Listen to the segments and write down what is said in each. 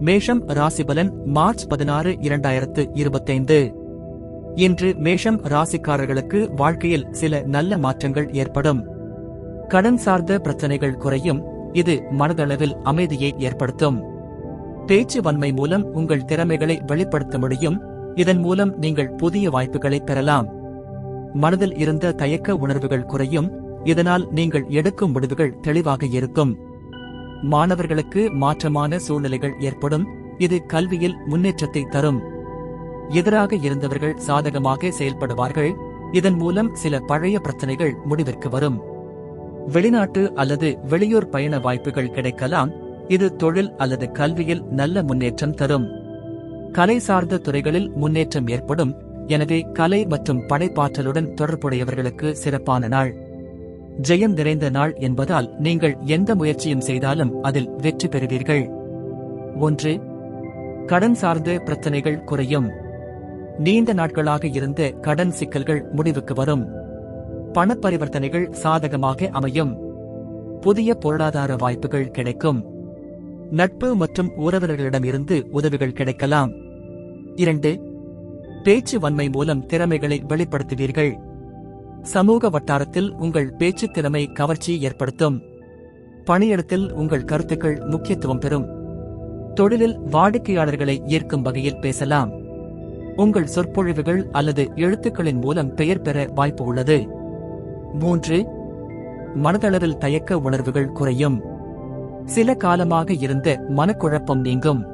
மேஷம் ராசிபலன் மார்ச் பதினாறு இரண்டாயிரத்து இருபத்தைந்து. இன்று மேஷம் ராசிக்காரர்களுக்கு வாழ்க்கையில் சில நல்ல மாற்றங்கள் ஏற்படும். கடன் சார்ந்த பிரச்சனைகள் குறையும் இது மனதளவில் அமைதியை ஏற்படுத்தும். பேச்சு வன்மை மூலம் உங்கள் திறமைகளை வெளிப்படுத்த முடியும் இதன் மூலம் நீங்கள் புதிய வாய்ப்புகளை பெறலாம். மனதில் இருந்த தயக்க உணர்வுகள் குறையும் இதனால் நீங்கள் எடுக்கும் முடிவுகள் தெளிவாக இருக்கும். மாணவர்களுக்கு மாற்றமான சூழ்நிலைகள் ஏற்படும். இது கல்வியில் முன்னேற்றத்தை தரும். எதிராக இருந்தவர்கள் சாதகமாக செயல்படுவார்கள். இதன் மூலம் சில பழைய பிரச்சனைகள் முடிவிற்கு வரும். வெளிநாட்டு அல்லது வெளியூர் பயண வாய்ப்புகள் கிடைக்கலாம். இது தொழில் அல்லது கல்வியில் நல்ல முன்னேற்றம் தரும். கலை சார்ந்த துறைகளில் முன்னேற்றம் ஏற்படும். எனவே கலை மற்றும் படைப்பாற்றலுடன் தொடர்புடையவர்களுக்கு சிறப்பான நாள். ஜெயம் நிறைந்த நாள் என்பதால் நீங்கள் எந்த முயற்சியும் செய்தாலும் அதில் வெற்றி பெறுவீர்கள். ஒன்று கடன் சார்ந்த பிரச்சனைகள் குறையும். நீண்ட நாட்களாக இருந்த கடன் சிக்கல்கள் முடிவுக்கு வரும். பணப்பரிவர்த்தனைகள் சாதகமாக அமையும். புதிய பொருளாதார வாய்ப்புகள் கிடைக்கும். நட்பு மற்றும் உறவினர்களிடமிருந்து உதவிகள் கிடைக்கலாம். இரண்டு பேச்சு வன்மை மூலம் திறமைகளை வெளிப்படுத்துவீர்கள். சமூக வட்டாரத்தில் உங்கள் பேச்சு திறமை கவர்ச்சி ஏற்படுத்தும். பணியிடத்தில் உங்கள் கருத்துக்கள் முக்கியத்துவம் பெறும். தொழிலில் வாடிக்கையாளர்களை ஈர்க்கும் வகையில் பேசலாம். உங்கள் சொற்பொழிவுகள் அல்லது எழுத்துக்களின் மூலம் பெயர் பெற வாய்ப்பு உள்ளது. மூன்று மனதளவில் தயக்க உணர்வுகள் குறையும். சில காலமாக இருந்த மனக்குழப்பம் நீங்கும்.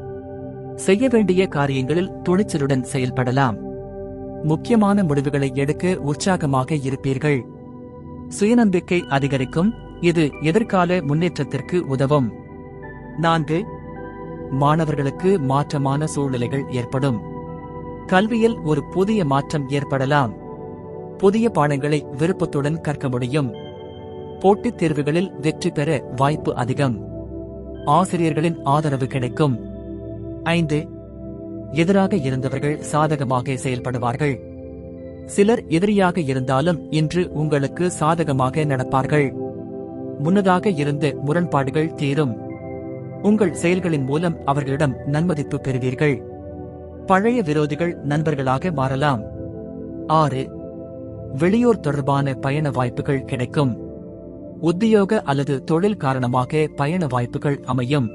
செய்ய வேண்டிய காரியங்களில் துணிச்சலுடன் செயல்படலாம். முக்கியமான முடிவுகளை எடுக்க உற்சாகமாக இருப்பீர்கள். சுயநம்பிக்கை அதிகரிக்கும். இது எதிர்கால முன்னேற்றத்திற்கு உதவும். நான்கு மாணவர்களுக்கு மாற்றமான சூழ்நிலைகள் ஏற்படும். கல்வியில் ஒரு புதிய மாற்றம் ஏற்படலாம். புதிய பாடங்களை விருப்பத்துடன் கற்க முடியும். போட்டித் தேர்வுகளில் வெற்றி பெற வாய்ப்பு அதிகம். ஆசிரியர்களின் ஆதரவு கிடைக்கும். ஐந்து எதிராக இருந்தவர்கள் சாதகமாக செயல்படுவார்கள். சிலர் எதிரியாக இருந்தாலும் இன்று உங்களுக்கு சாதகமாக நடப்பார்கள். முன்னதாக இருந்த முரண்பாடுகள் தீரும். உங்கள் செயல்களின் மூலம் அவர்களிடம் நன்மதிப்பு பெறுவீர்கள். பழைய விரோதிகள் நண்பர்களாக மாறலாம். ஆறு வெளியூர் தொடர்பான பயண வாய்ப்புகள் கிடைக்கும். உத்தியோக அல்லது தொழில் காரணமாக பயண வாய்ப்புகள் அமையும்.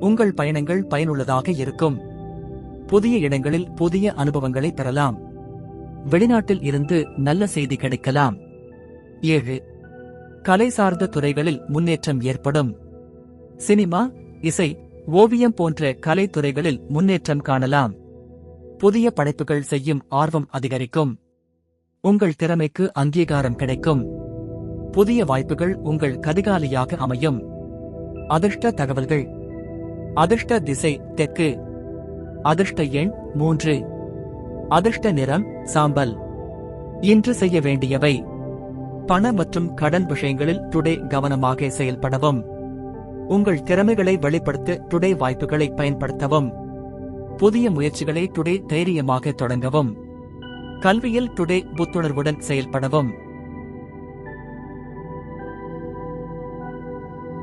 உங்கள் பயணங்கள் பயனுள்ளதாக இருக்கும். புதிய இடங்களில் புதிய அனுபவங்களை பெறலாம். வெளிநாட்டில் இருந்து நல்ல செய்தி கிடைக்கலாம். ஏழு. கலை சார்ந்த துறைகளில் முன்னேற்றம் ஏற்படும். சினிமா இசை ஓவியம் போன்ற கலைத்துறைகளில் முன்னேற்றம் காணலாம். புதிய படைப்புகள் செய்யும் ஆர்வம் அதிகரிக்கும். உங்கள் திறமைக்கு அங்கீகாரம் கிடைக்கும். புதிய வாய்ப்புகள் உங்கள் கதிகாலியாக அமையும். அதிர்ஷ்ட தகவல்கள். அதிர்ஷ்ட திசை தெற்கு அதிர்ஷ்ட எண் மூன்று. அதிர்ஷ்ட நிறம் சாம்பல். இன்று செய்ய வேண்டியவை. பண மற்றும் கடன் விஷயங்களில் டுடே கவனமாக செயல்படவும். உங்கள் திறமைகளை வெளிப்படுத்த டுடே வாய்ப்புகளை பயன்படுத்தவும். புதிய முயற்சிகளை டுடே தைரியமாக தொடங்கவும். கல்வியில் டுடே புத்துணர்வுடன் செயல்படவும்.